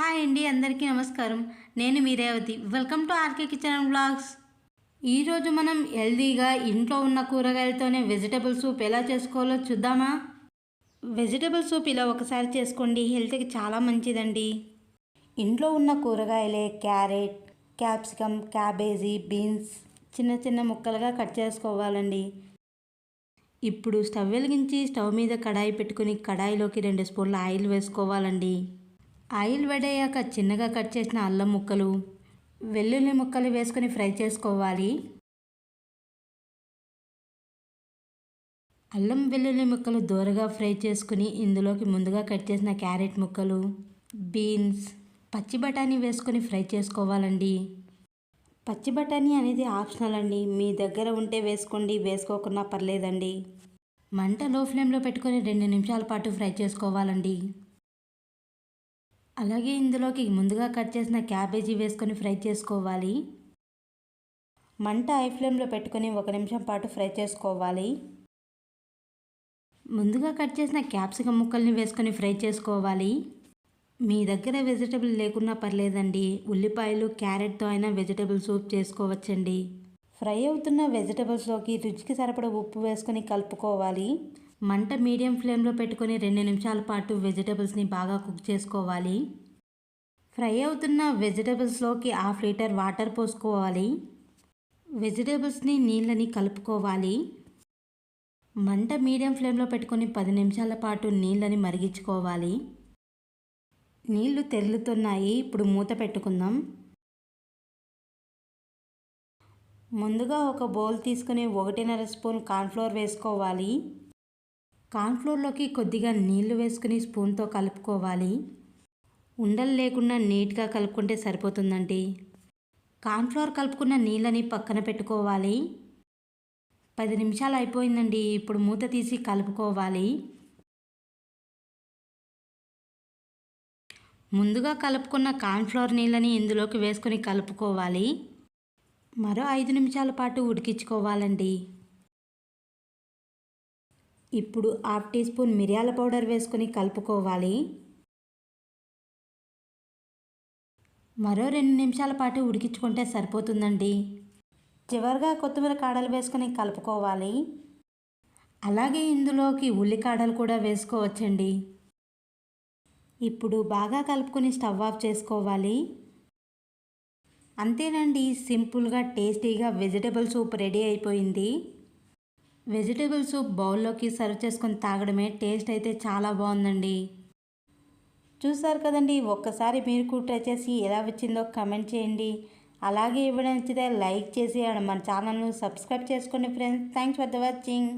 Hi అండి అందరికీ నమస్కారం. నేను మీ Revathi. Welcome to RK kitchen and blogs ఈరోజు మనం హెల్దీగా ఇంట్లో ఉన్న కూరగాయలతోనే వెజిటబుల్ సూప్ ఎలా చేసుకోవాలో చూద్దామా? వెజిటబుల్ సూప్ ఇలా ఒకసారి చేసుకోండి హెల్త్కి చాలా మంచిదండి. ఇంట్లో ఉన్న కూరగాయలే క్యారెట్ క్యాప్సికమ్ క్యాబేజీ బీన్స్ చిన్న చిన్న ముక్కలుగా కట్ చేసుకోవాలండి. ఇప్పుడు స్టవ్ వెలిగించి స్టవ్ మీద కడాయి పెట్టుకుని కడాయిలోకి రెండు స్పూన్ల ఆయిల్ వేసుకోవాలండి. ఆయిల్ వేడయ్యాక చిన్నగా కట్ చేసిన అల్లం ముక్కలు వెల్లుల్లి ముక్కలు వేసుకొని ఫ్రై చేసుకోవాలి. అల్లం వెల్లుల్లి ముక్కలు దూరగా ఫ్రై చేసుకుని ఇందులోకి ముందుగా కట్ చేసిన క్యారెట్ ముక్కలు బీన్స్ పచ్చి బఠానీ వేసుకొని ఫ్రై చేసుకోవాలండి. పచ్చి బఠానీ అనేది ఆప్షనల్ అండి. మీ దగ్గర ఉంటే వేసుకోండి వేసుకోకున్నా పర్లేదండి. మంట లో ఫ్లేమ్లో పెట్టుకొని రెండు నిమిషాల పాటు ఫ్రై చేసుకోవాలండి. అలాగే ఇందులోకి ముందుగా కట్ చేసిన క్యాబేజీ వేసుకొని ఫ్రై చేసుకోవాలి. మంట హై ఫ్లేమ్లో పెట్టుకొని ఒక నిమిషం పాటు ఫ్రై చేసుకోవాలి. ముందుగా కట్ చేసిన క్యాప్సికమ్ ముక్కల్ని వేసుకొని ఫ్రై చేసుకోవాలి. మీ దగ్గర వెజిటబుల్ లేకున్నా పర్లేదండి. ఉల్లిపాయలు క్యారెట్తో అయినా వెజిటబుల్ సూప్ చేసుకోవచ్చండి. ఫ్రై అవుతున్న వెజిటబుల్స్లోకి రుచికి సరిపడ ఉప్పు వేసుకొని కలుపుకోవాలి. మంట మీడియం ఫ్లేమ్లో పెట్టుకొని రెండు నిమిషాల పాటు వెజిటబుల్స్ని బాగా కుక్ చేసుకోవాలి. ఫ్రై అవుతున్న వెజిటబుల్స్లోకి హాఫ్ లీటర్ వాటర్ పోసుకోవాలి. వెజిటబుల్స్ని నీళ్ళని కలుపుకోవాలి. మంట మీడియం ఫ్లేమ్లో పెట్టుకొని పది నిమిషాల పాటు నీళ్ళని మరిగించుకోవాలి. నీళ్ళు తెరులుతున్నాయి. ఇప్పుడు మూత పెట్టుకుందాం. ముందుగా ఒక బౌల్ తీసుకుని ఒకటిన్నర స్పూన్ కార్న్ఫ్లోర్ వేసుకోవాలి. కార్న్ఫ్లోర్లోకి కొద్దిగా నీళ్ళు వేసుకుని స్పూన్తో కలుపుకోవాలి. ఉండలు లేకుండా నీట్గా కలుపుకుంటే సరిపోతుందండి. కార్న్ఫ్లోర్ కలుపుకున్న నీళ్ళని పక్కన పెట్టుకోవాలి. పది నిమిషాలు అయిపోయిందండి. ఇప్పుడు మూత తీసి కలుపుకోవాలి. ముందుగా కలుపుకున్న కార్న్ఫ్లోర్ నీళ్ళని ఇందులోకి వేసుకొని కలుపుకోవాలి. మరో ఐదు నిమిషాల పాటు ఉడికించుకోవాలండి. ఇప్పుడు హాఫ్ టీ స్పూన్ మిరియాల పౌడర్ వేసుకొని కలుపుకోవాలి. మరో రెండు నిమిషాల పాటు ఉడికించుకుంటే సరిపోతుందండి. చివరిగా కొత్తిమీర కాడలు వేసుకొని కలుపుకోవాలి. అలాగే ఇందులోకి ఉల్లికాడలు కూడా వేసుకోవచ్చండి. ఇప్పుడు బాగా కలుపుకొని స్టవ్ ఆఫ్ చేసుకోవాలి. అంతేనండి సింపుల్గా టేస్టీగా వెజిటేబుల్ సూప్ రెడీ అయిపోయింది. వెజిటేబుల్ సూప్ బౌల్లోకి సర్వ్ చేసుకొని తాగడమే టేస్ట్ అయితే చాలా బాగుందండి. చూసారు కదండి ఒక్కసారి మీరు కూడా ట్రై చేసి ఎలా వచ్చిందో కమెంట్ చేయండి. అలాగే ఇవ్వడం నచ్చితే లైక్ చేసి మన ఛానల్ను సబ్స్క్రైబ్ చేసుకోండి friends. Thanks for the watching.